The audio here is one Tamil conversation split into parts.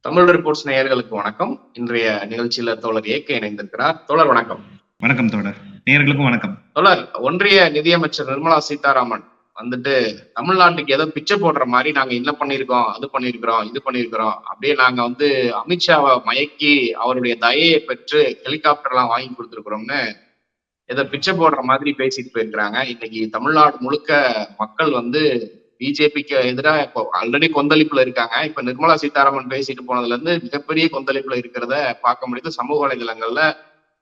தமிழ் ரிப்போர்ட்ஸ் நேயர்களுக்கு வணக்கம். இன்றைய நிகழ்ச்சியில தோழர் ஏக்க இணைந்திருக்கிறார். தோழர் வணக்கம். வணக்கம் தோழர். நேயர்களுக்கும் வணக்கம். தோழர் ஒன்றிய நிதியமைச்சர் நிர்மலா சீதாராமன் வந்துட்டு தமிழ்நாட்டுக்கு ஏதோ பிச்சை போடுற மாதிரி நாங்க என்ன பண்ணிருக்கோம் அது பண்ணிருக்கிறோம் இது பண்ணிருக்கிறோம் அப்படியே நாங்க வந்து அமித்ஷாவை மயக்கி அவருடைய தயையை பெற்று ஹெலிகாப்டர் எல்லாம் வாங்கி கொடுத்துருக்குறோம்னு ஏதோ பிச்சை போடுற மாதிரி பேசிட்டு போயிருக்கிறாங்க. இன்னைக்கு தமிழ்நாடு முழுக்க மக்கள் வந்து பிஜேபிக்கு எதிராக இப்போ ஆல்ரெடி கொந்தளிப்புல இருக்காங்க. இப்ப நிர்மலா சீதாராமன் பேசிட்டு போனதுல இருந்து மிகப்பெரிய கொந்தளிப்புல இருக்கிறத பார்க்க முடியுது. சமூக வலைதளங்கள்ல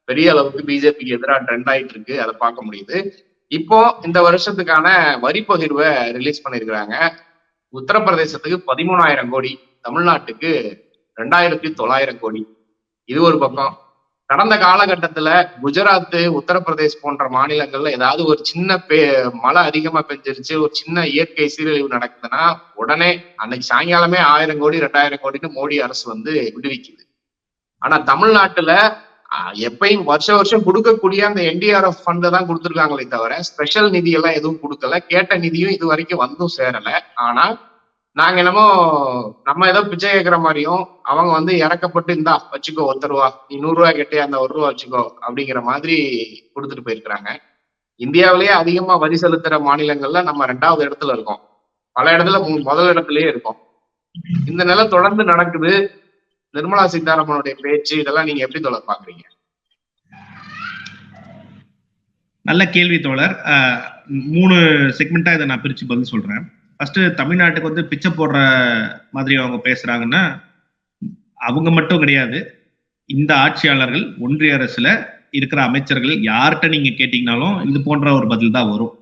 பெரிய அளவுக்கு பிஜேபிக்கு எதிராக ட்ரெண்ட் ஆயிட்டு இருக்கு. அதை பார்க்க முடியுது. இப்போ இந்த வருஷத்துக்கான வரி பகிர்வை ரிலீஸ் பண்ணிருக்கிறாங்க. உத்தரப்பிரதேசத்துக்கு பதிமூணாயிரம் கோடி தமிழ்நாட்டுக்கு ரெண்டாயிரத்தி தொள்ளாயிரம் கோடி. இது ஒரு பக்கம். கடந்த காலகட்டத்துல குஜராத் உத்தரப்பிரதேஷ் போன்ற மாநிலங்கள்ல ஏதாவது ஒரு சின்ன பே மழை அதிகமா பெஞ்சிருச்சு ஒரு சின்ன இயற்கை சீரழிவு நடக்குதுன்னா உடனே அன்னைக்கு சாயங்காலமே ஆயிரம் கோடி ரெண்டாயிரம் கோடின்னு மோடி அரசு வந்து விடுவிக்குது. ஆனா தமிழ்நாட்டுல எப்பயும் வருஷ வருஷம் கொடுக்கக்கூடிய அந்த என்டிஆர்எஃப் ஃபண்ட் தான் கொடுத்துருக்காங்களே தவிர ஸ்பெஷல் நிதி எல்லாம் எதுவும் கொடுக்கல. கேட்ட நிதியும் இது வரைக்கும் வந்தும் சேரல. ஆனா நாங்க என்னமோ நம்ம ஏதோ பிச்சை கேட்கிற மாதிரியும் அவங்க வந்து இறக்கப்பட்டு இந்தா வச்சுக்கோ ஒருத்தர் ரூபா நீ நூறு ரூபாய் கட்டி அந்த ஒரு ரூபா வச்சுக்கோ அப்படிங்கிற மாதிரி கொடுத்துட்டு போயிருக்கிறாங்க. இந்தியாவிலேயே அதிகமா வரி செலுத்துற மாநிலங்கள்ல நம்ம ரெண்டாவது இடத்துல இருக்கோம். பல இடத்துல மு- முதல் இடத்துலயே இருக்கோம். இந்த நிலை தொடர்ந்து நடக்குது. நிர்மலா சீதாராமனுடைய பேச்சு இதெல்லாம் நீங்க எப்படி தொடர் பாக்குறீங்க? நல்ல கேள்வி தோழர். மூணு செக்மெண்டா இதை நான் பிரிச்சு பதில் சொல்றேன். ஃபர்ஸ்ட் தமிழ்நாட்டுக்கு வந்து பிச்சை போடுற மாதிரி அவங்க பேசுறாங்கன்னா அவங்க மட்டும் கிடையாது. இந்த ஆட்சியாளர்கள் ஒன்றிய அரசுல இருக்கிற அமைச்சர்கள் யார்கிட்ட நீங்க கேட்டீங்கனாலும் இது போன்ற ஒரு பதில் தான் வரும்.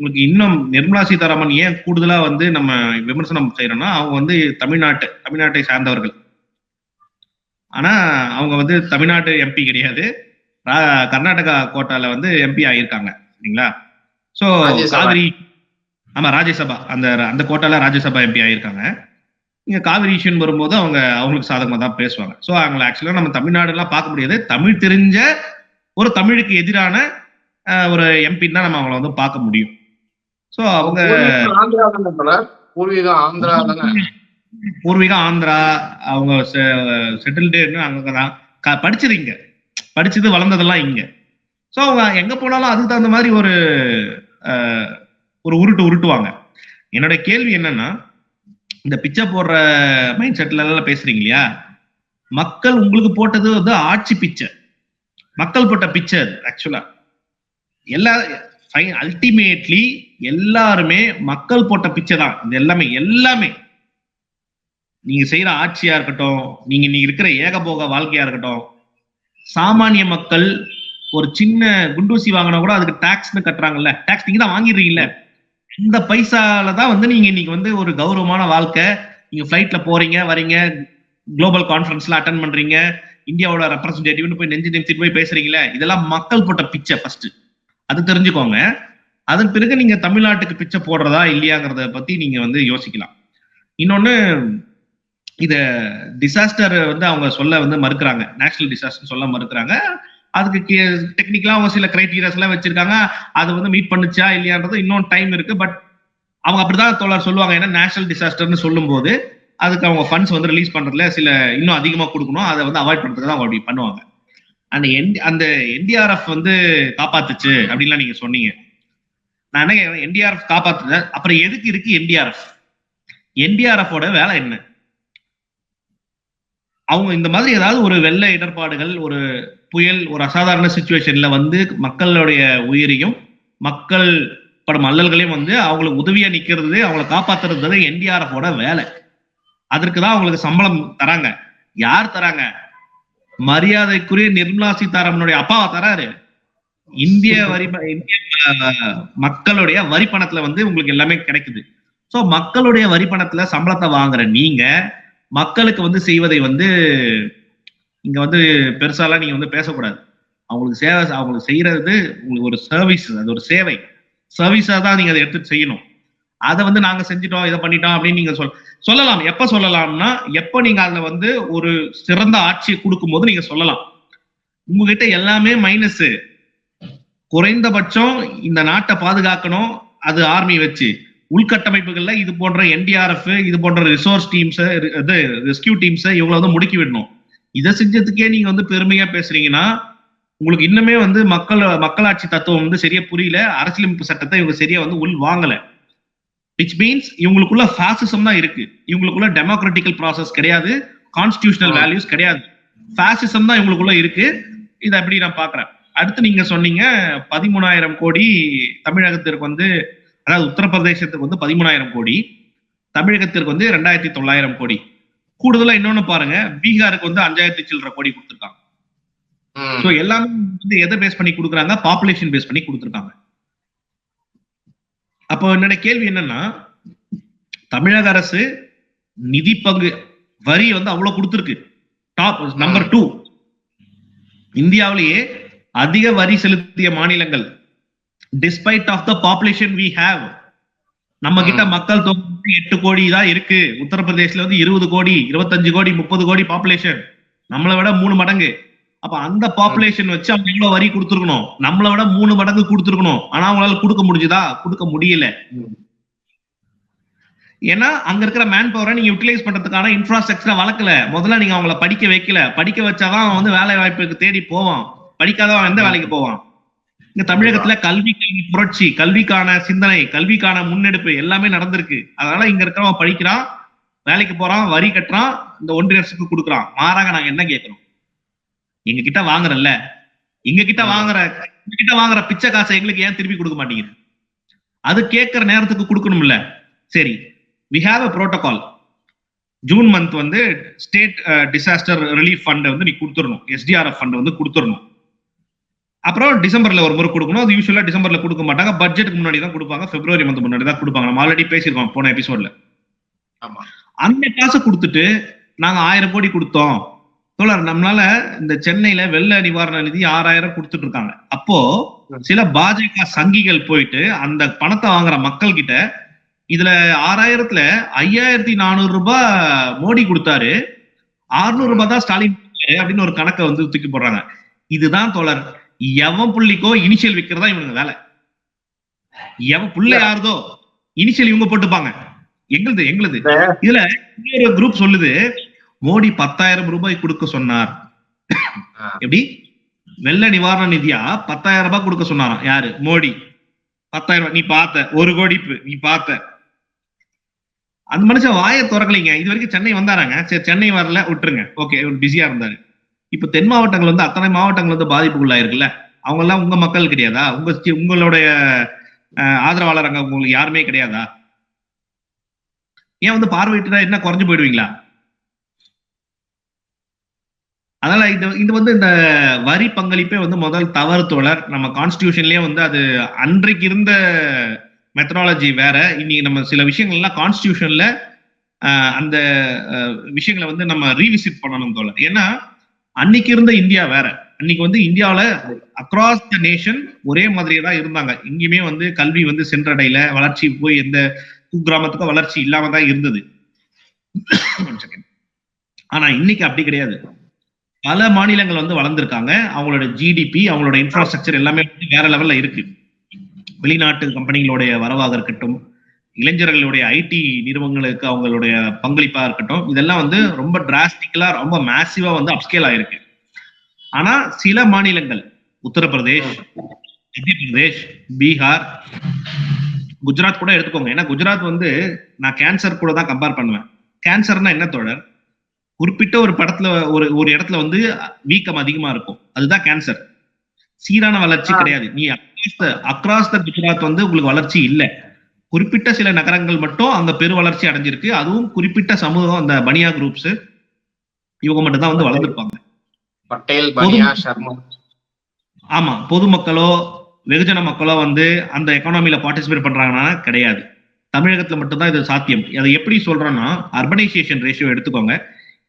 உங்களுக்கு இன்னும் நிர்மலா சீதாராமன் ஏன் கூடுதலா வந்து நம்ம விமர்சனம் செய்யறோம்னா அவங்க வந்து தமிழ்நாட்டு தமிழ்நாட்டை சார்ந்தவர்கள். ஆனா அவங்க வந்து தமிழ்நாட்டு எம்பி கிடையாது. கர்நாடகா கோட்டால வந்து எம்பி ஆகியிருக்காங்க சரிங்களா? சோ. காவிரி ஆமா ராஜ்யசபா. அந்த அந்த கோட்டால ராஜ்யசபா எம்பி ஆகியிருக்காங்க இங்க காவிரி இஷ்யூன்னு வரும்போது அவங்க அவங்களுக்கு சாதகமா தான் பேசுவாங்க. சோ அவங்களை ஆக்சுவலா நம்ம தமிழ்நாடு எல்லாம் பார்க்க முடியாது. தமிழ் தெரிஞ்ச ஒரு தமிழுக்கு எதிரான ஒரு எம்பி தான் நம்ம அவங்கள வந்து பார்க்க முடியும். சோ அவங்க பூர்வீகம் ஆந்திரா பூர்வீகம் ஆந்திரா அவங்க செட்டில்டு அங்கதான் க- படிச்சது இங்க. படிச்சது வளர்ந்ததெல்லாம் இங்க. சோ அவங்க எங்க போனாலும் அதுக்கு தகுந்த மாதிரி ஒரு ஒரு உருட்டு உருட்டுவாங்க. என்னோட கேள்வி என்னன்னா இந்த பிச்சை போடுற மைண்ட் செட்ல எல்லாம் பேசுறீங்க இல்லையா? மக்கள் உங்களுக்கு போட்டது வந்து ஆட்சி பிச்சை. மக்கள் போட்ட பிச்சை அது ஆக்சுவலா எல்லா அல்டிமேட்லி எல்லாருமே மக்கள் போட்ட பிச்சை தான். இது எல்லாமே எல்லாமே. நீங்க செய்யற ஆட்சியா இருக்கட்டும் நீங்க நீங்க இருக்கிற ஏகபோக வாழ்க்கையா இருக்கட்டும் சாமானிய மக்கள் ஒரு சின்ன குண்டூசி வாங்கினா கூட அதுக்கு டாக்ஸ்னு கட்டுறாங்கல்ல. டாக்ஸ் நீங்க தான் வாங்கிடுறீங்கல்ல. இந்த பைசால தான் வந்து நீங்க இன்னைக்கு வந்து ஒரு கௌரவமான வாழ்க்கை. நீங்க ஃபிளைட்ல போறீங்க வரீங்க குளோபல் கான்ஃபரன்ஸ்ல அட்டன் பண்றீங்க இந்தியாவோட ரெப்ரஸன்டேட்டிவ்னு போய் நெஞ்சு நிமிச்சிட்டு போய் பேசுறீங்களே இதெல்லாம் மக்கள் போட்ட பிச்சை ஃபர்ஸ்ட் அது தெரிஞ்சுக்கோங்க. அதன் பிறகு நீங்க தமிழ்நாட்டுக்கு பிச்சை போடுறதா இல்லையாங்கிறத பத்தி நீங்க வந்து யோசிக்கலாம். இன்னொன்னு இத டிசாஸ்டர் வந்து அவங்க சொல்ல வந்து மறுக்கிறாங்க. நேச்சுரல் டிசாஸ்டர் சொல்ல மறுக்கிறாங்க. அதுக்கு டெக்னிக்கலா அவங்க சில கிரைட்டீரியாஸ் எல்லாம் வச்சிருக்காங்க. அது வந்து மீட் பண்ணுச்சா இல்லையான்றது இன்னும் டைம் இருக்கு. பட் அவங்க அப்படிதான் தோழர் சொல்லுவாங்க. ஏன்னா நேஷனல் டிசாஸ்டர்னு சொல்லும்போது அதுக்கு அவங்க ஃபண்ட்ஸ் வந்து ரிலீஸ் பண்றதுல சில இன்னும் அதிகமா கொடுக்கணும். அதை வந்து அவாய்ட் பண்றதுக்கு தான் அவங்க அப்படி பண்ணுவாங்க. அந்த என் அந்த என்டிஆர்எஃப் வந்து காப்பாத்துச்சு அப்படின்லாம் நீங்க சொன்னீங்க. நான் என்ன என்டிஆர்எஃப் காப்பாத்துது. அப்புறம் எதுக்கு இருக்கு என்டிஆர்எஃப் என்டிஆர்எஃப்போட வேலை என்ன? அவங்க இந்த மாதிரி ஏதாவது ஒரு வெள்ள இடர்பாடுகள் ஒரு புயல் ஒரு அசாதாரண சுச்சுவேஷன்ல வந்து மக்களுடைய உயிரையும் மக்கள் படும் அல்லல்களையும் வந்து அவங்களுக்கு உதவியா நிக்கிறது அவங்கள காப்பாத்துறது என்டிஆர்எஃப் ஓட வேலை. அதற்கு தான் அவங்களுக்கு சம்பளம் தராங்க. யார் தராங்க? மரியாதைக்குரிய நிர்மலா சீதாராமனுடைய அப்பாவை தராரு. இந்திய வரி இந்திய மக்களுடைய வரி பணத்துல வந்து உங்களுக்கு எல்லாமே கிடைக்குது. சோ மக்களுடைய வரி பணத்துல சம்பளத்தை வாங்குற நீங்க மக்களுக்கு வந்து செய்வதை வந்து இங்க வந்து பெருசாலாம் நீங்க வந்து பேசக்கூடாது. அவங்களுக்கு சேவை அவங்களுக்கு செய்யறது உங்களுக்கு ஒரு சர்வீஸ் அது ஒரு சேவை. சர்வீஸா தான் நீங்க அதை எடுத்து செய்யணும். அதை வந்து நாங்க செஞ்சிட்டோம் இதை பண்ணிட்டோம் அப்படின்னு நீங்க சொல் சொல்லலாம். எப்ப சொல்லலாம்னா எப்ப நீங்க அதுல வந்து ஒரு சிறந்த ஆட்சியை கொடுக்கும் போது நீங்க சொல்லலாம். உங்ககிட்ட எல்லாமே மைனஸ் குறைந்தபட்சம் இந்த நாட்டை பாதுகாக்கணும் அது ஆர்மி வச்சு. உள்கட்டமைப்புகள்ல இது போன்ற என்டிஆர்எஃப் இது போன்ற ரிசோர்ஸ் டீம்ஸ் இது ரெஸ்கியூ டீம்ஸ் இவங்களை வந்து முடுக்கி விடணும். இதை செஞ்சதுக்கே நீங்க வந்து பெருமையா பேசுறீங்கன்னா உங்களுக்கு இன்னுமே வந்து மக்கள் மக்களாட்சி தத்துவம் வந்து சரியா புரியல. அரசியலமைப்பு சட்டத்தை இவங்க சரியா வந்து உள் வாங்கல. விச் மீன்ஸ் இவங்களுக்குள்ள ஃபாசிசம் தான் இருக்கு. இவங்களுக்குள்ள டெமோக்ராட்டிக்கல் ப்ராசஸ் கிடையாது. கான்ஸ்டியூஷனல். வேல்யூஸ் கிடையாது. ஃபாசிசம் தான் இவங்களுக்குள்ள இருக்கு. இதை அப்படி நான் பாக்குறேன் அடுத்து நீங்க சொன்னீங்க பதிமூணாயிரம் கோடி தமிழகத்திற்கு வந்து அதாவது உத்தரப்பிரதேசத்துக்கு வந்து பதிமூணாயிரம் கோடி. தமிழகத்திற்கு வந்து ரெண்டாயிரத்தி தொள்ளாயிரம் கோடி. கூடுதலா இன்னொன்னு பாருங்க பீகாருக்கு வந்து அஞ்சாயிரத்தி சில்லற கோடி கொடுத்துருக்காங்க. சோ எல்லாமே வந்து எதை பேஸ் பண்ணி கொடுக்குறாங்க? பாப்புலேஷன் பேஸ் பண்ணி கொடுத்துருக்காங்க. அப்போ என்னோட கேள்வி என்னன்னா தமிழக அரசு நிதி பங்கு வரி வந்து அவ்வளவு கொடுத்துருக்கு. டாப் நம்பர் டூ இந்தியாவிலேயே அதிக வரி செலுத்திய மாநிலங்கள் despite of the population we have நம்ம கிட்ட. மக்கள் தொகை எட்டு கோடி தான் இருக்கு. உத்தரப்பிரதேஷ்ல வந்து இருபது கோடி இருபத்தஞ்சு கோடி முப்பது கோடி பாப்புலேஷன் நம்மளை விட மூணு மடங்கு. அப்ப அந்த பாப்புலேஷன் வச்சு அவங்க எவ்வளவு வரி கொடுத்துருக்கணும்? நம்மளை விட மூணு மடங்கு கொடுத்துருக்கணும். ஆனா அவங்களால கொடுக்க முடிஞ்சுதா? கொடுக்க முடியல. ஏன்னா அங்க இருக்கிற மேன் பவரை நீங்க யூட்டிலைஸ் பண்றதுக்கான இன்ஃப்ராஸ்ட்ரக்சரை வளர்க்கல. முதல்ல நீங்க அவங்கள படிக்க வைக்கல. படிக்க வச்சாதான் அவன் வந்து வேலை வாய்ப்புக்கு தேடி போவான். படிக்காதவன் எந்த வேலைக்கு போவான்? இங்க தமிழகத்துல கல்வி கல்வி புரட்சி கல்விக்கான சிந்தனை கல்விக்கான முன்னெடுப்பு எல்லாமே நடந்திருக்கு. அதனால இங்க இருக்கிறவன் படிக்கிறான் வேலைக்கு போறான் வரி கட்டுறான் இந்த ஒன்றிய அரசுக்கு கொடுக்குறான். மாறாக நாங்க என்ன கேட்கிறோம்? எங்க கிட்ட வாங்குறல்ல எங்க கிட்ட வாங்குற கிட்ட வாங்குற பிச்சை காசை எங்களுக்கு ஏன் திருப்பி கொடுக்க மாட்டேங்குது? அது கேட்கிற நேரத்துக்கு கொடுக்கணும்ல. சரி we have a protocol June month வந்து ஸ்டேட் டிசாஸ்டர் ரிலீஃப் ஃபண்ட் வந்து நீ கொடுத்துடணும். எஸ்டிஆர்எஃப் ஃபண்ட் வந்து கொடுத்துடணும். அப்புறம் டிசம்பர்ல ஒரு முறை கொடுக்கணும். அது யூஸ்வலா டிசம்பர்ல கொடுக்க மாட்டாங்க. பட்ஜெட்டுக்கு முன்னாடி தான் கொடுப்பாங்க. பிப்ரவரி மந்த் முன்னாடி தான் கொடுப்பாங்க. நம்ம ஆல்ரெடி பேசியிருக்கோம் போன எபிசோட்ல ஆமா. அந்த காசை கொடுத்துட்டு நாங்க ஆயிரம் கோடி கொடுத்தோம். தோழர் நம்மளால இந்த சென்னையில வெள்ள நிவாரண நிதி ஆறாயிரம் கொடுத்துட்டு இருக்காங்க. அப்போ சில பாஜக சங்கிகள் போயிட்டு அந்த பணத்தை வாங்குற மக்கள் கிட்ட இதுல ஆறாயிரத்துல ஐயாயிரத்தி நானூறு ரூபாய் மோடி கொடுத்தாரு. அறுநூறு ரூபாய் தான் ஸ்டாலின் அப்படின்னு ஒரு கணக்கை வந்து தூக்கி போடுறாங்க. இதுதான் தோழர் எவன் புள்ளிக்கோ இனிஷியல் வைக்கிறதா இவனுங்க வேலை. எவன் புள்ள யாருதோ இனிஷியல் இவங்க போட்டுப்பாங்க. எங்களுது எங்களுது. இதுல இன்னொரு குரூப் சொல்லுது. மோடி பத்தாயிரம் ரூபாய் கொடுக்க சொன்னார். எப்படி? வெள்ள நிவாரண நிதியா? பத்தாயிரம் ரூபாய் கொடுக்க சொன்னாராம். யாரு? மோடி. பத்தாயிரம் ரூபாய். நீ பார்த்த. ஒரு கோடிப்பு. நீ பார்த்த. அந்த மனுஷன் வாயை திறக்கலைங்க. இது வரைக்கும் சென்னை வந்தாராங்க. சரி சென்னை வரல. விட்டுருங்க. ஓகே பிஸியா இருந்தாரு. இப்ப தென் மாவட்டங்கள் வந்து அத்தனை மாவட்டங்கள் வந்து பாதிப்புக்குள்ளாயிருக்குல்ல? அவங்க எல்லாம் உங்க மக்கள் கிடையாதா? உங்க உங்களுடைய ஆதரவாளர் அங்க உங்களுக்கு யாருமே கிடையாதா? ஏன் வந்து பார்வையிட்டா என்ன குறைஞ்சு போயிடுவீங்களா? அதனால இது இது வந்து இந்த வரி பங்களிப்பே வந்து முதல் தவறு தோழர். நம்ம கான்ஸ்டியூஷன்லயே வந்து அது அன்றைக்கு இருந்த மெத்தடாலஜி வேற. இன்னைக்கு நம்ம சில விஷயங்கள்லாம் கான்ஸ்டியூஷன்ல அந்த விஷயங்களை வந்து நம்ம ரீவிசிட் பண்ணணும் தோழர். ஏன்னா அன்னைக்கு இருந்த இந்தியா வேற. அன்னைக்கு வந்து இந்தியாவில அக்ராஸ் த நேஷன் ஒரே மாதிரியே தான் இருந்தாங்க. இங்கேயுமே வந்து கல்வி வந்து சென்றடையில. வளர்ச்சி போய் எந்த குக்கிராமத்துக்கும் வளர்ச்சி இல்லாம தான் இருந்தது. ஆனா இன்னைக்கு அப்படி கிடையாது. பல மாநிலங்கள் வந்து வளர்ந்துருக்காங்க. அவங்களோட ஜிடிபி அவங்களோட இன்ஃப்ராஸ்ட்ரக்சர் எல்லாமே வந்து வேற லெவல்ல இருக்கு. வெளிநாட்டு கம்பெனிகளுடைய வரவாக இருக்கட்டும் இளைஞர்களுடைய ஐடி நிறுவனங்களுக்கு அவங்களுடைய பங்களிப்பா இருக்கட்டும் இதெல்லாம் வந்து ரொம்ப டிராஸ்டிக்கலா ரொம்ப மேசிவா வந்து அப்ஸ்கேல் ஆயிருக்கு. ஆனா சில மாநிலங்கள் உத்தரப்பிரதேஷ் மத்திய பிரதேஷ் பீகார் குஜராத் கூட எடுத்துக்கோங்க. ஏன்னா குஜராத் வந்து நான் கேன்சர் கூட தான் கம்பேர் பண்ணுவேன். கேன்சர்னா என்ன தோழர்? குறிப்பிட்ட ஒரு படத்துல ஒரு ஒரு இடத்துல வந்து வீக்கம் அதிகமா இருக்கும். அதுதான் கேன்சர் சீரான வளர்ச்சி. கிடையாது. நீ அக்ராஸ் த குஜராத் வந்து உங்களுக்கு வளர்ச்சி இல்ல. குறிப்பிட்ட சில நகரங்கள் மட்டும் அங்க பெரு வளர்ச்சி அடைஞ்சிருக்கு. அதுவும் குறிப்பிட்ட சமூகம் அந்த பனியா குரூப்ஸ் இவங்க மட்டும் தான் வந்து வளர்ந்துருப்பாங்க. பட்டேல் பனியா சர்மா ஆமா பொதுமக்களோ வெகுஜன மக்களோ வந்து அந்த எக்கானமில பார்ட்டிசிபேட் பண்றாங்கன்னா கிடையாது. தமிழகத்துல மட்டும்தான் இது சாத்தியம். அதை எப்படி சொல்றோம்னா அர்பனைசேஷன் ரேஷியோ எடுத்துக்கோங்க.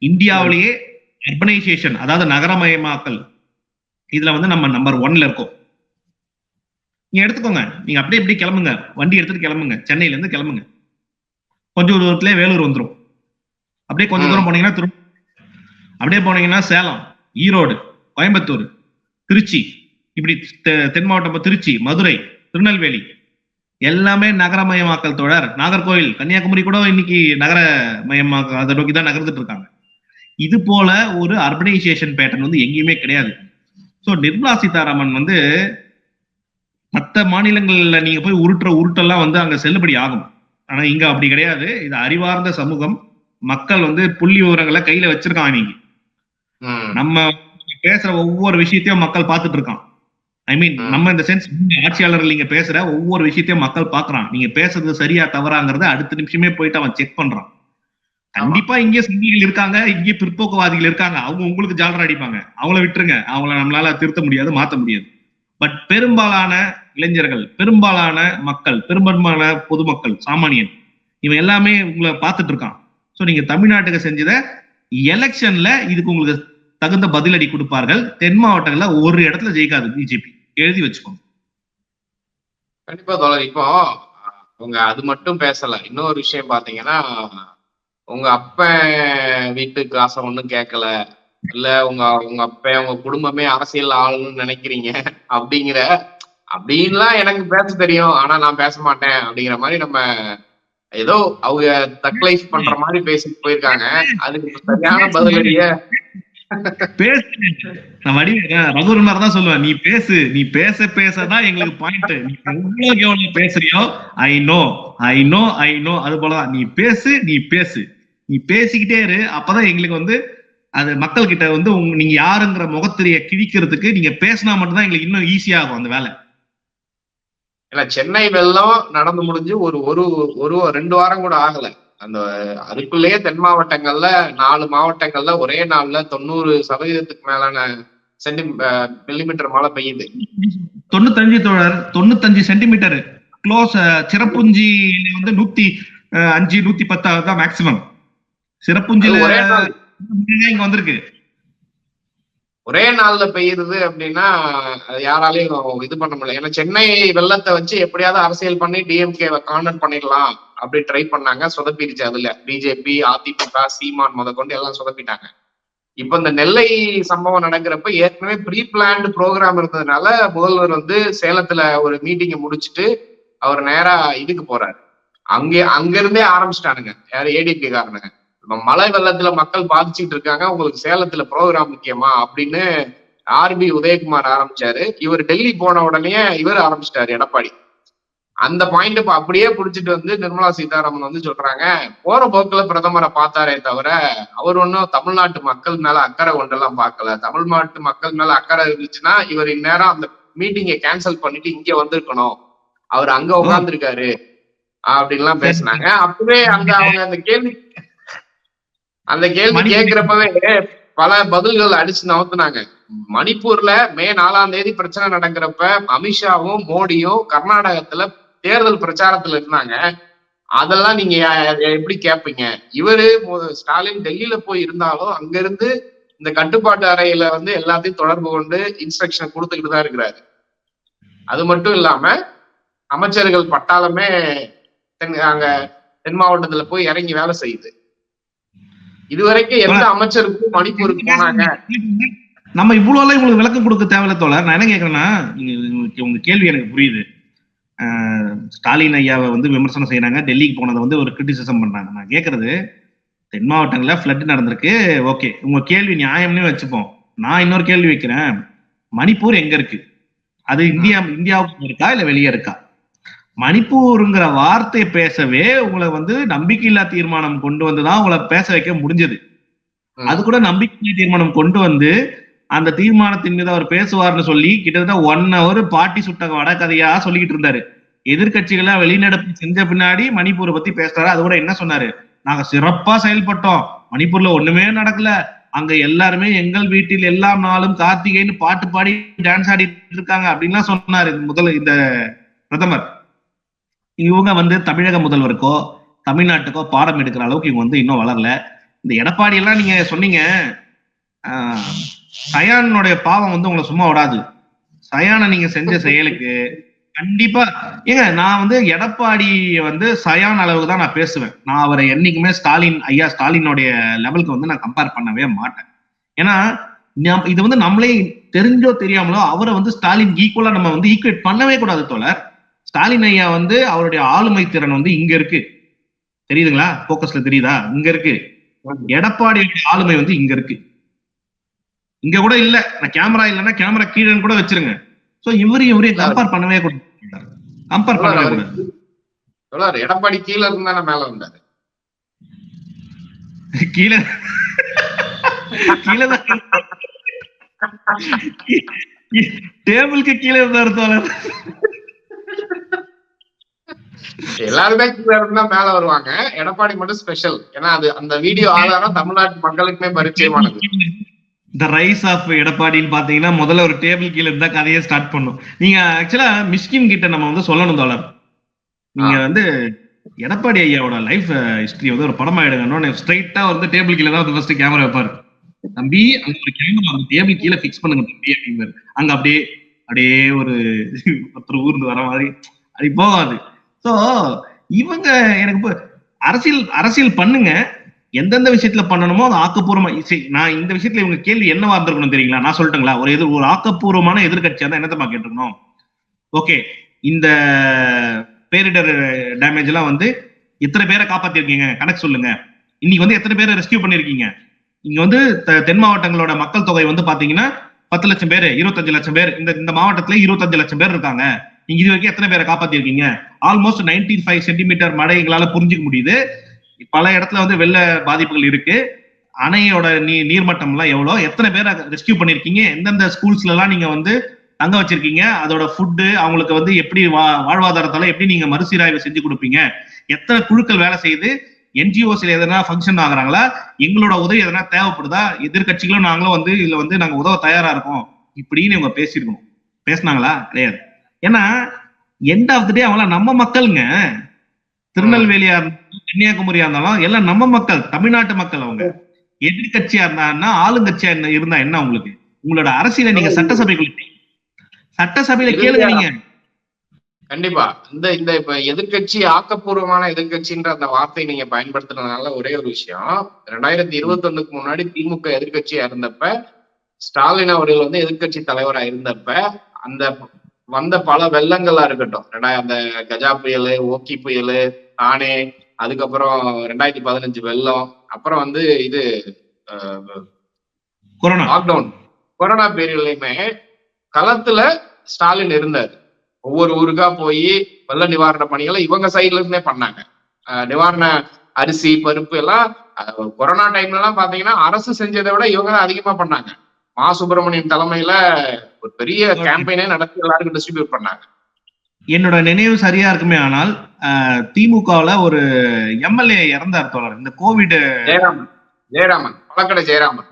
இந்தியாவிலேயே அர்பனைசேஷன் அதாவது நகரமயமாக்கல் இதுல வந்து நம்ம நம்பர் ஒன்ல இருக்கோம். நீங்க எடுத்துக்கோங்க. நீங்க அப்படியே இப்படி கிளம்புங்க. வண்டி எடுத்துட்டு கிளம்புங்க. சென்னையில இருந்து கிளம்புங்க. கொஞ்சம் தூரத்திலே வேலூர் வந்துரும். அப்படியே கொஞ்ச ம். தூரம் போனீங்கன்னா திரு அப்படியே போனீங்கன்னா சேலம் ஈரோடு கோயம்புத்தூர் திருச்சி இப்படி தென் மாவட்டம் திருச்சி மதுரை திருநெல்வேலி. எல்லாமே நகரமயமாக்கல் தோழர். நாகர்கோவில் கன்னியாகுமரி கூட இன்னைக்கு நகரமயமாக்கல் அதை நோக்கி தான் நகர்ந்துட்டு இருக்காங்க. இது போல ஒரு அர்பனைசேஷன் பேட்டர்ன் வந்து எங்கேயுமே கிடையாது. ஸோ நிர்மலா சீதாராமன் வந்து மற்ற மாநிலங்கள்ல நீங்க போய் உருட்டுற உருட்டெல்லாம் வந்து அங்க செல்லுபடி ஆகும். ஆனா இங்க அப்படி கிடையாது. இது அறிவார்ந்த சமூகம். மக்கள் வந்து புள்ளி விவரங்களை கையில வச்சிருக்காங்க இன்னைக்கு ம். நம்ம பேசுற ஒவ்வொரு விஷயத்தையும் மக்கள் பார்த்துட்டு இருக்கான் ஐ மீன். நம்ம இந்த சென்ஸ் ஆட்சியாளர்கள் நீங்க பேசுற ஒவ்வொரு விஷயத்தையும் மக்கள் பாக்குறான் நீங்க பேசுறது சரியா தவறாங்கிறத அடுத்த நிமிஷமே போயிட்டு அவன் செக் பண்றான். கண்டிப்பா இங்கே சங்கிகள் இருக்காங்க இங்கே பிற்போக்குவாதிகள் இருக்காங்க. அவங்க உங்களுக்கு ஜாலரா அடிப்பாங்க. அவங்கள விட்டுருங்க. அவங்கள நம்மளால திருத்த முடியாது மாத்த முடியாது. பட் பெரும்பாலான இளைஞர்கள் பெரும்பாலான மக்கள் பெரும்பான்மையான பொதுமக்கள் சாமானியன் இவன் எல்லாமே உங்களை பார்த்துட்டு இருக்கான். ஸோ நீங்க தமிழ்நாட்டுக்கு செஞ்சத எலெக்ஷன்ல இதுக்கு உங்களுக்கு தகுந்த பதிலடி கொடுப்பார்கள். தென் மாவட்டங்கள்ல ஒரு இடத்துல ஜெயிக்காது பிஜேபி எழுதி வச்சுக்கோங்க. கண்டிப்பா தோழர். இப்போ உங்க அது மட்டும் பேசல. இன்னொரு விஷயம் பாத்தீங்கன்னா உங்க அப்ப வீட்டு காசை ஒன்றும் கேட்கல. இல்ல உங்க உங்க அப்பன் உங்க குடும்பமே அரசியல் ஆளுன்னு நினைக்கிறீங்க. அப்படிங்கிற அப்படின்லாம் எனக்கு பேச தெரியும். ஆனா நான் பேச மாட்டேன் அப்படிங்கிற மாதிரி நம்ம ஏதோ அவங்க தக்லைஃப் பண்ற மாதிரி பேசிட்டு போயிருக்காங்க. அதுக்கு சரியான பதிலடிய பேசு. நான் வடிவேல் ரகுவரனார் தான் சொல்லுவேன். நீ பேசு. நீ பேச பேசதான் எங்களுக்கு பாயிண்ட் நீ எவ்வளவுக்கு எவ்வளவு பேசுறியோ I know I know I know அது போலதான். நீ பேசு நீ பேசு. நீ பேசிக்கிட்டே இரு. அப்பதான் எங்களுக்கு வந்து அது மக்கள் கிட்ட வந்து உங்க நீங்க யாருங்கிற முகத்திரிய கிழிக்கிறதுக்கு நீங்க பேசினா மட்டும்தான் எங்களுக்கு இன்னும் ஈஸியா ஆகும் அந்த வேலை. இல்ல சென்னை வெள்ளம் நடந்து முடிஞ்சு ஒரு ஒரு ஒரு ரெண்டு வாரம் கூட ஆகல. அந்த அதுக்குள்ளேயே தென் மாவட்டங்கள்ல நாலு மாவட்டங்கள்ல ஒரே நாள்ல தொண்ணூறு சதவீதத்துக்கு மேலான சென்டி மில்லிமீட்டர் மழை பெய்யுது. தொண்ணூத்தஞ்சு தோழர் தொண்ணூத்தஞ்சு சென்டிமீட்டர் க்ளோஸ் சிறப்புஞ்சி வந்து நூத்தி அஞ்சு நூத்தி பத்தாவது தான் மேக்சிமம் சிறப்புஞ்சில ஒரே நாள் இங்க வந்திருக்கு. ஒரே நாள்ல பெய்யுது அப்படின்னா அது யாராலையும் இது பண்ண முடியல. ஏன்னா சென்னை வெள்ளத்தை வச்சு எப்படியாவது அரசியல் பண்ணி டிஎம்கே கான்வென்ட் பண்ணிடலாம் அப்படி ட்ரை பண்ணாங்க. சொதப்பிடுச்சு அதுல. பிஜேபி அதிமுக சீமான் முத கொண்டு எல்லாம் சொதப்பிட்டாங்க. இப்ப இந்த நெல்லை சம்பவம் நடக்கிறப்ப ஏற்கனவே ப்ரீ பிளான்டு ப்ரோக்ராம் இருந்ததுனால முதல்வர் வந்து சேலத்துல ஒரு மீட்டிங்கை முடிச்சுட்டு அவர் நேரா இதுக்கு போறாரு. அங்கே அங்க இருந்தே ஆரம்பிச்சிட்டானுங்க. யாரு? ஏடிபி காரணங்க மழை வெள்ளத்துல மக்கள் பாதிச்சுட்டு இருக்காங்க. உங்களுக்கு சேலத்துல ப்ரோக்ராம் முக்கியமா? அப்படின்னு ஆர்பி உதயகுமார் ஆரம்பிச்சாரு. இவர் டெல்லி போன உடனே இவர் ஆரம்பிச்சிட்டாரு எடப்பாடி. அந்த பாயிண்ட் இப்ப அப்படியே புடிச்சிட்டு வந்து நிர்மலா சீதாராமன் வந்து சொல்றாங்க போற போக்குல பிரதமரை பார்த்தாரே தவிர அவர் ஒன்றும் தமிழ்நாட்டு மக்கள் மேல அக்கறை கொண்டெல்லாம் பார்க்கல. தமிழ்நாட்டு மக்கள் மேல அக்கறை இருந்துச்சுன்னா இவர் இந்நேரம் அந்த மீட்டிங்கை கேன்சல் பண்ணிட்டு இங்க வந்திருக்கணும். அவர் அங்க உட்கார்ந்துருக்காரு. அப்படின்லாம் பேசினாங்க. அப்பவே அங்க அவங்க அந்த கேள்வி அந்த கேள்வி கேட்கிறப்பவே பல பதில்கள் அடிச்சு நவுத்துனாங்க. மணிப்பூர்ல மே நாலாம் தேதி பிரச்சனை நடக்கிறப்ப அமித்ஷாவும் மோடியும் கர்நாடகத்துல தேர்தல் பிரச்சாரத்துல இருந்தாங்க. அதெல்லாம் நீங்க எப்படி கேட்பீங்க இவரு ஸ்டாலின் டெல்லியில போய் இருந்தாலும் அங்க இருந்து இந்த கட்டுப்பாட்டு அறையில வந்து எல்லாத்தையும் தொடர்பு கொண்டு இன்ஸ்ட்ரக்ஷன் கொடுத்துக்கிட்டு தான் இருக்கிறாரு. அது மட்டும் இல்லாம அமைச்சர்கள் பட்டாளமே தென் அங்க தென் மாவட்டத்துல போய் இறங்கி வேலை செய்யுது. இதுவரைக்கும் எந்த அமைச்சருக்கும் மணிப்பூருக்கு போனாங்க. நம்ம இவ்வளவு எல்லாம் உங்களுக்கு விளக்கம் கொடுக்க தேவையில்ல தோழர். நான் என்ன கேக்குறேன்னா நீங்க- உங்க கேள்வி எனக்கு புரியுது. ஸ்டாலின் ஐயாவை வந்து விமர்சனம் செய்யறாங்க. டெல்லிக்கு போனதை வந்து ஒரு கிரிட்டிசிசம் பண்றாங்க. நான் கேக்குறது தென் மாவட்டங்கள்ல ஃப்ளட் நடந்திருக்கு. ஓகே உங்க கேள்வி நியாயம்னு வச்சுப்போம். நான் இன்னொரு கேள்வி வைக்கிறேன். மணிப்பூர் எங்க இருக்கு? அது இந்தியா இந்தியாவுக்கு இருக்கா இல்ல வெளியே இருக்கா? மணிப்பூருங்கிற வார்த்தை பேசவே உங்களை வந்து நம்பிக்கையில்லா தீர்மானம் கொண்டு வந்துதான் உங்களை பேச வைக்க முடிஞ்சது. அது கூட நம்பிக்கை தீர்மானம் கொண்டு வந்து அந்த தீர்மானத்தின் மீது அவர் பேசுவார்னு சொல்லி கிட்டத்தட்ட ஒன் ஹவர் பாட்டி சுட்ட வடகதையா சொல்லிக்கிட்டு இருந்தாரு. எதிர்கட்சிகளா வெளிநடப்பு செஞ்ச பின்னாடி மணிப்பூரை பத்தி பேசுறாரு. அது கூட என்ன சொன்னாரு? நாங்க சிறப்பா செயல்பட்டோம். மணிப்பூர்ல ஒண்ணுமே நடக்கல. அங்க எல்லாருமே எங்கள் வீட்டில் எல்லாம் நாளும் கார்த்திகைன்னு பாட்டு பாடி டான்ஸ் ஆடிட்டு இருக்காங்க அப்படின்லாம் சொன்னாரு முதல்ல இந்த பிரதமர். இவங்க வந்து தமிழக முதல்வருக்கோ தமிழ்நாட்டுக்கோ பாடம் எடுக்கிற அளவுக்கு இவங்க வந்து இன்னும் வளரல. இந்த எடப்பாடி எல்லாம் நீங்க சொன்னீங்க ஆஹ், சயானுடைய பாவம் வந்து உங்களை சும்மா விடாது. சயானை நீங்க செஞ்ச செயலுக்கு கண்டிப்பா ஏங்க நான் வந்து எடப்பாடி வந்து சயான் அளவுக்கு தான் நான் பேசுவேன். நான் அவரை என்னைக்குமே ஸ்டாலின் ஐயா ஸ்டாலினுடைய லெவலுக்கு வந்து நான் கம்பேர் பண்ணவே மாட்டேன். ஏன்னா இது வந்து நம்மளே தெரிஞ்சோ தெரியாமலோ அவரை வந்து ஸ்டாலின் ஈக்குவலா நம்ம வந்து ஈக்குவேட் பண்ணவே கூடாது தோழர். ஸ்டாலின் ஐயா வந்து அவருடைய ஆளுமை திறன் வந்து இங்க இருக்கு. தெரியுதுங்களா? போக்கஸ்ல தெரியுதா? இங்க இருக்கு. எடப்பாடியோட ஆளுமை வந்து இங்க இருக்கு. இங்க கூட இல்ல. நான் கேமரா இல்லைன்னா கேமரா கீழே கூட வச்சிருங்க. சோ இவரையும் இவரையும் கம்பேர் பண்ணவே கூடாது. கம்பேர் பண்ணவே கூடாது. சொல்றாரு எடப்பாடி கீழ இருந்து தானே மேல வந்தாரு. கீழே. கீழே டேபிளுக்கு கீழே இருந்தாரு தோழர். எல்லாருமே கீழ மேல வருவாங்க. எடப்பாடி மட்டும் ஸ்பெஷல் ஏன்னா அது அந்த வீடியோ ஆதாரம் தமிழ்நாட்டு மக்களுக்குமே பரிச்சயமானது. த ரைஸ் ஆஃப் எடப்பாடின்னு பாத்தீங்கன்னா முதல்ல ஒரு டேபிள் கீழே இருந்தா கதையை ஸ்டார்ட் பண்ணும். நீங்க ஆக்சுவலா மிஸ்கின் கிட்ட நம்ம வந்து சொல்லணும் தோழர். நீங்க வந்து எடப்பாடி ஐயாவோட லைஃப் ஹிஸ்டரி வந்து ஒரு படமா எடுக்கணும் ஸ்ட்ரைட்டா வந்து டேபிள் கீழே தான் ஃபர்ஸ்ட் கேமரா வைப்பாரு. தம்பி அங்க ஒரு கேமரா அந்த டேபிள் கீழே ஃபிக்ஸ் பண்ணுங்க தம்பி அப்படிங்கிறாரு அங்க அப்படியே அப்படியே ஒரு ஒருத்தர் ஊர்ந்து வர மாதிரி. அது போகாது. சோ இவங்க எனக்கு அரசியல் அரசியல் பண்ணுங்க. எந்தெந்த விஷயத்துல பண்ணணுமோ அது ஆக்கப்பூர்வமா நான் இந்த விஷயத்துல இவங்க கேள்வி என்னவா இருந்திருக்கணும் தெரியுங்களா? நான் சொல்லட்டுங்களா? ஒரு எதிர் ஒரு ஆக்கப்பூர்வமான எதிர்கட்சியா தான் என்னத்தமா கேட்டிருக்கணும்? ஓகே இந்த பேரிடர் டேமேஜ் எல்லாம் வந்து எத்தனை பேரை காப்பாத்திருக்கீங்க? கணக்கு சொல்லுங்க. இன்னைக்கு வந்து எத்தனை பேரை ரெஸ்கியூ பண்ணிருக்கீங்க? இங்க வந்து தெ- தென் மாவட்டங்களோட மக்கள் தொகை வந்து பாத்தீங்கன்னா பத்து லட்சம் பேர் இருபத்தஞ்சு லட்சம் பேர். இந்த இந்த மாவட்டத்துல இருபத்தஞ்சு லட்சம் பேர் இருக்காங்க. நீங்க இது வரைக்கும் எத்தனை பேரை காப்பாத்திருக்கீங்க? ஆல்மோஸ்ட் 95 ஃபைவ் சென்டிமீட்டர் மழை எங்களால புரிஞ்சுக்க முடியுது. பல இடத்துல வந்து வெள்ள பாதிப்புகள் இருக்கு. அணையோட நீ நீர்மட்டம் எல்லாம் எவ்வளவு எத்தனை பேரை ரெஸ்கியூ பண்ணிருக்கீங்க? எந்தெந்த ஸ்கூல்ஸ்ல எல்லாம் நீங்க வந்து தங்க வச்சிருக்கீங்க? அதோட ஃபுட்டு அவங்களுக்கு வந்து எப்படி வா- வாழ்வாதாரத்தால எப்படி நீங்க மறுசீராய்வு செஞ்சு கொடுப்பீங்க? எத்தனை குழுக்கள் வேலை செய்யுது? என்ஜிஓஸ்ல எதனா ஃபங்க்ஷன் ஆகுறாங்களா? எங்களோட உதவி எதனா தேவைப்படுதா? எதிர்க்கட்சிகளும் நாங்களும் வந்து இதுல வந்து நாங்க உதவ தயாரா இருக்கோம். இப்படின்னு இவங்க பேசியிருக்கணும். பேசினாங்களா? கிடையாது. ஏன்னா எண்ட் ஆஃப் த டே அவங்களாம் நம்ம மக்களுங்க. திருநெல்வேலியா இருந்தாலும் கன்னியாகுமரியா இருந்தாலும் எல்லாம் நம்ம மக்கள் தமிழ்நாட்டு மக்கள் அவங்க. எதிர்கட்சியா இருந்தான்னா ஆளுங்கட்சியா இருந்தா என்ன உங்களுக்கு? உங்களோட அரசியலை நீங்க சட்டசபைக்குள்ள சட்டசபையில கேளுங்க நீங்க கண்டிப்பா. இந்த இந்த இப்ப எதிர்க்கட்சி ஆக்கப்பூர்வமான எதிர்க்கட்சின்ற அந்த வார்த்தை நீங்க பயன்படுத்துறதுனால ஒரே ஒரு விஷயம். ரெண்டாயிரத்தி இருபத்தி ஒண்ணுக்கு முன்னாடி திமுக எதிர்க்கட்சியா இருந்தப்ப ஸ்டாலின் அவர்கள் வந்து எதிர்க்கட்சி தலைவரா இருந்தப்ப அந்த வந்த பல வெள்ளங்களா இருக்கட்டும். ரெண்டாயிரம் அந்த கஜா புயல் ஓக்கி புயல் தானே அதுக்கப்புறம் ரெண்டாயிரத்தி பதினஞ்சு வெள்ளம் அப்புறம் வந்து இது கொரோனா. லாக்டவுன் கொரோனா பீரியட்லயுமே களத்துல ஸ்டாலின் இருந்தார். ஒவ்வொரு ஊருக்கா போய் வெள்ள நிவாரண பணிகளை இவங்க சைடுல இருந்தே பண்ணாங்க. நிவாரண அரிசி பருப்பு எல்லாம் கொரோனா டைம்ல எல்லாம் பாத்தீங்கன்னா அரசு செஞ்சதை விட இவங்க தான் அதிகமா பண்ணாங்க. மா சுப்பிரமணியன் தலைமையில ஒரு பெரிய கேம்பெயினே நடத்தி எல்லாருக்கும் டிஸ்ட்ரிபியூட் பண்ணாங்க. என்னோட நினைவு சரியா இருக்குமே ஆனால் திமுகவுல ஒரு எம்எல்ஏ இறந்தார் தோழர். இந்த கோவிட் ஜெயராமன். ஜெயராமன். பழக்கடை ஜெயராமன்.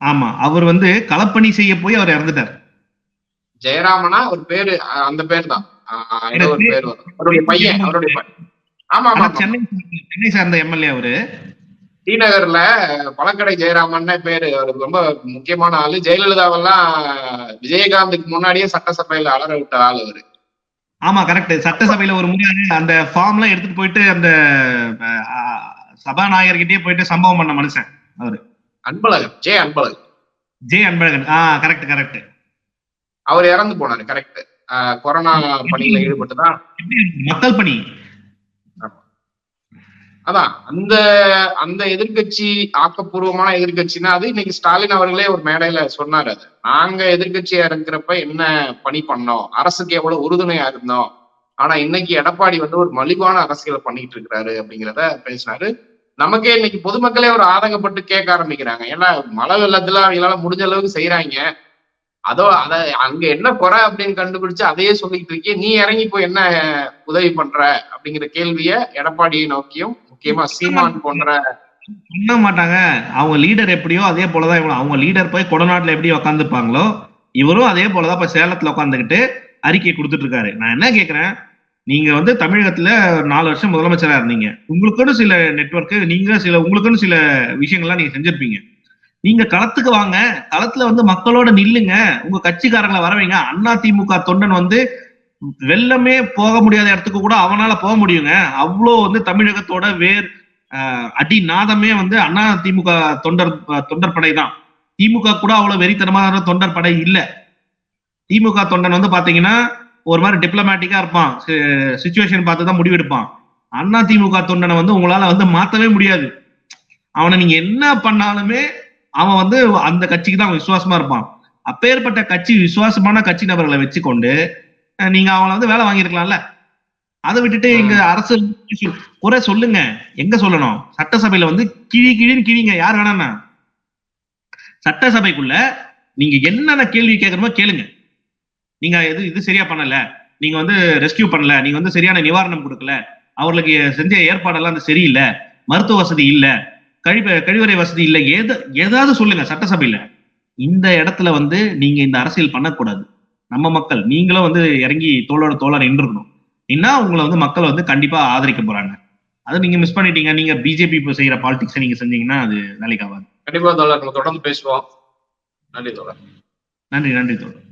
ஆமா. அவர் வந்து களப்பணி செய்ய போய் அவர் இறந்துட்டார். ஜெயராமனா? ஒரு பேரு அந்த பேர் தான் அவருடைய பையன் அவருடைய ஆமா ஆமா. சென்னை சென்னை சார்ந்த எம்எல்ஏ அவரு. டி நகர்ல பழக்கடை ஜெயராமன் பேரு. அவர் ரொம்ப முக்கியமான ஆளு. ஜெயலலிதாவெல்லாம் விஜயகாந்துக்கு முன்னாடியே சட்டசபையில அலற விட்ட ஆள் அவரு. ஆமா கரெக்ட். சட்டசபையில ஒரு முறை அந்த ஃபார்ம் எல்லாம் எடுத்துட்டு போயிட்டு அந்த சபாநாயகர்கிட்டயே போயிட்டு சம்பவம் பண்ண மனுஷன் அன்பழகன். ஜே அன்பழகன். ஜே அன்பழகன். ஆ கரெக்ட் கரெக்ட். அவர் இறந்து போனாரு கரெக்ட். கொரோனா பணியில ஈடுபட்டுதான். மக்கள் பணி. அதான் அந்த அந்த எதிர்க்கட்சி ஆக்கப்பூர்வமான எதிர்கட்சினா அது இன்னைக்கு ஸ்டாலின் அவர்களே ஒரு மேடையில சொன்னார் அது. நாங்க எதிர்கட்சியா இருக்கிறப்ப என்ன பணி பண்ணோம்? அரசுக்கு எவ்வளவு உறுதுணையா இருந்தோம்? ஆனா இன்னைக்கு எடப்பாடி வந்து ஒரு மலிவான அரசியலை பண்ணிட்டு இருக்கிறாரு அப்படிங்கிறத பேசினாரு. நமக்கே இன்னைக்கு பொதுமக்களே ஒரு ஆதங்கப்பட்டு கேட்க ஆரம்பிக்கிறாங்க. ஏன்னா மழை வெள்ளத்துல அவங்களால முடிஞ்ச அளவுக்கு செய்யறாங்க அதோ அத அங்க என்ன குறை அப்படின்னு கண்டுபிடிச்சு அதையே சொல்லிட்டு இருக்கே நீ இறங்கி போய் என்ன உதவி பண்ற அப்படிங்கிற கேள்விய எடப்பாடியை நோக்கியும் முக்கியமா சீமான் போன்ற பண்ண மாட்டாங்க. அவங்க லீடர் எப்படியோ அதே போலதான் இவங்க. அவங்க லீடர் போய் கொடநாட்டுல எப்படி உக்காந்துருப்பாங்களோ இவரும் அதே போலதான் இப்ப சேலத்துல உட்காந்துக்கிட்டு அறிக்கை கொடுத்துட்டு இருக்காரு. நான் என்ன கேக்குறேன்? நீங்க வந்து தமிழகத்துல நாலு வருஷம் முதலமைச்சரா இருந்தீங்க. உங்களுக்குன்னு சில நெட்வொர்க் நீங்க சில உங்களுக்குன்னு சில விஷயங்கள்லாம் நீங்க செஞ்சிருப்பீங்க. நீங்க களத்துக்கு வாங்க. களத்துல வந்து மக்களோட நில்லுங்க. உங்க கட்சிக்காரங்களை வர வைங்க அண்ணா திமுக தொண்டன் வந்து வெள்ளமே போக முடியாத இடத்துக்கு கூட அவனால போக முடியுங்க. அவ்வளோ வந்து தமிழகத்தோட வேர் அடி நாதமே வந்து அண்ணா திமுக தொண்டர் தொண்டர் படை தான். திமுக கூட அவ்வளவு வெறித்தனமான தொண்டர் படை இல்ல. திமுக தொண்டன் வந்து பாத்தீங்கன்னா ஒரு மாதிரி டிப்ளமேட்டிக்கா இருப்பான். சுச்சுவேஷன் பார்த்து தான் முடிவெடுப்பான். அண்ணா திமுக தொண்டனை வந்து உங்களால வந்து மாத்தவே முடியாது. அவனை நீங்க என்ன பண்ணாலுமே அவன் வந்து அந்த கட்சிக்கு தான் அவன் விசுவாசமா இருப்பான். அப்பேற்பட்ட கட்சி விசுவாசமான கட்சி நபர்களை வச்சுக்கொண்டு நீங்க அவங்கள வந்து வேலை வாங்கியிருக்கலாம்ல. அதை விட்டுட்டு இங்க அரசு குறை சொல்லுங்க. எங்க சொல்லணும்? சட்டசபையில வந்து கிழி கிழின்னு கிழிங்க. யார் வேணாம்னா சட்டசபைக்குள்ள நீங்க என்னென்ன கேள்வி கேட்கணுமோ கேளுங்க. நீங்க இது இது சரியா பண்ணல. நீங்க வந்து ரெஸ்கியூ பண்ணல. நீங்க வந்து சரியான நிவாரணம் கொடுக்கல. அவர்களுக்கு செஞ்ச ஏற்பாடெல்லாம் வந்து சரியில்லை. மருத்துவ வசதி இல்ல. கழிவு கழிவறை வசதி இல்ல. எது ஏதாவது சொல்லுங்க சட்டசபையில. இந்த இடத்துல வந்து நீங்க இந்த அரசியல் பண்ணக்கூடாது. நம்ம மக்கள் நீங்களும் வந்து இறங்கி தோளோட தோளா நின்றுக்கணும். நின்னா உங்களை வந்து மக்கள் வந்து கண்டிப்பா ஆதரிக்க போறாங்க. அதை நீங்க மிஸ் பண்ணிட்டீங்க நீங்க பிஜேபி இப்போ செய்யற பாலிடிக்ஸ் நீங்க செஞ்சீங்கன்னா அது வேலைக்கு ஆகாது. கண்டிப்பா தோழர் தொடர்ந்து பேசுவோம். நன்றி தோழர். நன்றி நன்றி தோழர்.